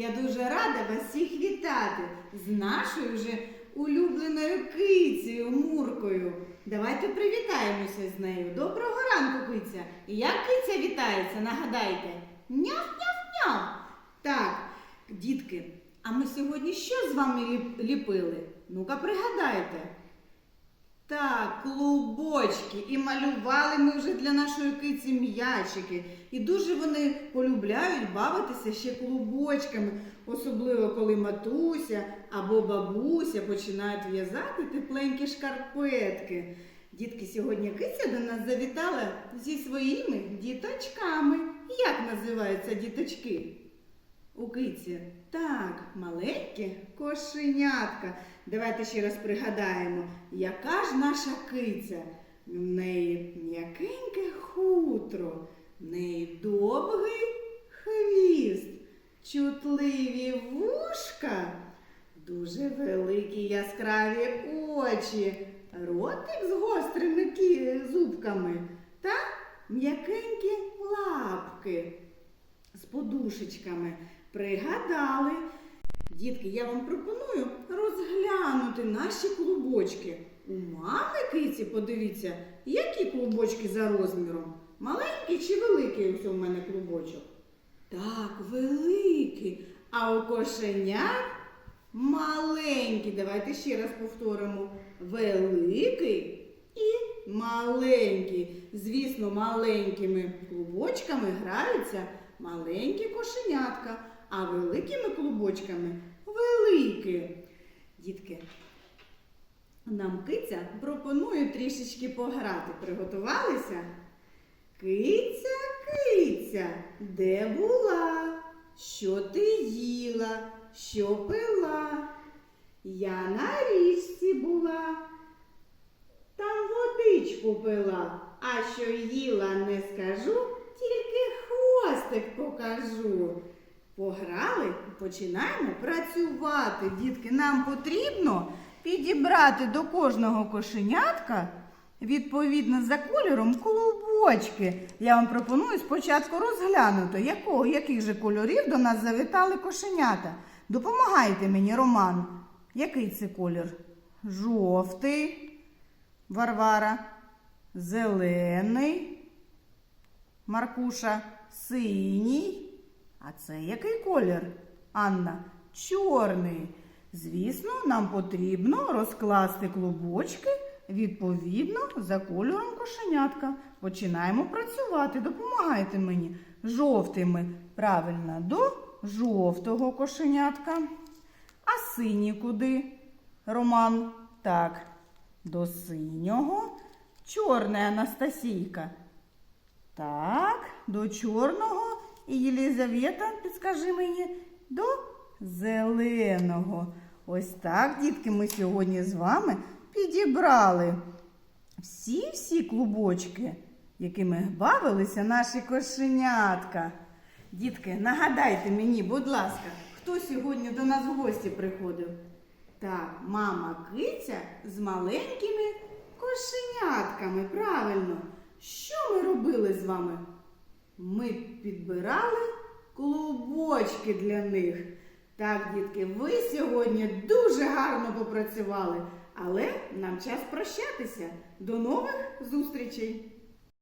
Я дуже рада вас всіх вітати з нашою вже улюбленою кицею Муркою. Давайте привітаємося з нею. Доброго ранку, киця! І як киця вітається, нагадайте? Няв-няв-няв! Так, дітки, а ми сьогодні що з вами ліпили? Ну-ка пригадайте. Так, клубочки. І малювали ми вже для нашої киці м'ячики. І дуже вони полюбляють бавитися ще клубочками, особливо коли матуся або бабуся починають в'язати тепленькі шкарпетки. Дітки, сьогодні киця до нас завітала зі своїми діточками. Як називаються діточки? У киці. Так, маленьке кошенятка. Давайте ще раз пригадаємо, яка ж наша киця? В неї м'якеньке хутро, в неї довгий хвіст, чутливі вушка, дуже великі яскраві очі, ротик з гострими зубками та м'якенькі лапки з подушечками. Пригадали. Дітки, я вам пропоную розглянути наші клубочки. У мами киці, подивіться, які клубочки за розміром. Маленький чи великий ось у мене клубочок? Так, великий. А у кошенят маленький. Давайте ще раз повторимо. Великий і маленький. Звісно, маленькими клубочками граються маленькі кошенятка, а великими клубочками великі. Дітки, нам киця пропонує трішечки пограти. Приготувалися? Киця, киця, де була? Що ти їла? Що пила? Я на річці була, там водичку пила, а що їла, не скажу, тільки хвостик покажу. Пограли, починаємо працювати. Дітки, нам потрібно підібрати до кожного кошенятка відповідно за кольором клубочки. Я вам пропоную спочатку розглянути, якого, яких же кольорів до нас завітали кошенята. Допомагайте мені, Роман. Який це колір? Жовтий, Варвара, зелений, Маркуша, синій. А це який колір? Анна? Чорний. Звісно, нам потрібно розкласти клубочки відповідно за кольором кошенятка. Починаємо працювати. Допомагайте мені. Жовтими правильно до жовтого кошенятка. А сині куди? Роман. Так, до синього. Чорне Анастасійка. Так, до чорного. І Єлізавета, підскажи мені, до зеленого. Ось так, дітки, ми сьогодні з вами підібрали всі-всі клубочки, якими бавилися наші кошенятка. Дітки, нагадайте мені, будь ласка, хто сьогодні до нас в гості приходив? Так, мама киця з маленькими кошенятками. Правильно. Що ми робили з вами? Ми підбирали клубочки для них. Так, дітки, ви сьогодні дуже гарно попрацювали, але нам час прощатися. До нових зустрічей!